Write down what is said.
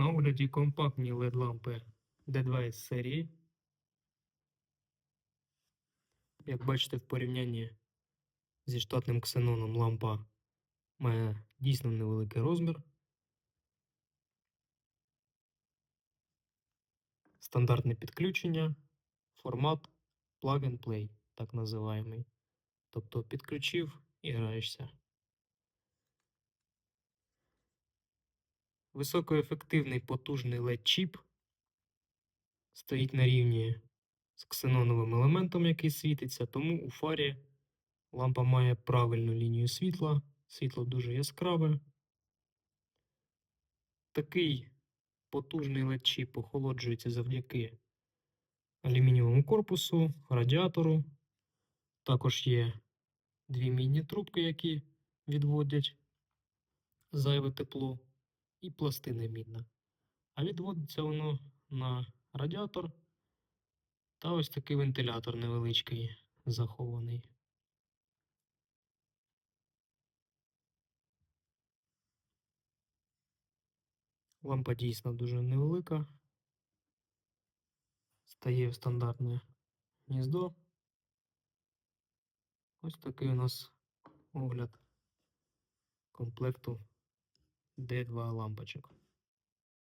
На огляді компактні LED-лампи D2S серії. Як бачите, в порівнянні зі штатним ксеноном лампа має дійсно невеликий розмір. Стандартне підключення, формат Plug and Play, так називаємий. Тобто підключив і граєшся. Високоефективний потужний LED-чіп стоїть на рівні з ксеноновим елементом, який світиться, тому у фарі лампа має правильну лінію світла, світло дуже яскраве. Такий потужний LED-чіп охолоджується завдяки алюмінієвому корпусу, радіатору. Також є дві мідні трубки, які відводять зайве тепло, і пластина мідна. А відводиться воно на радіатор та ось такий вентилятор невеличкий захований. Лампа дійсно дуже невелика. Стає в стандартне гніздо. Ось такий у нас огляд комплекту D2 лампочок.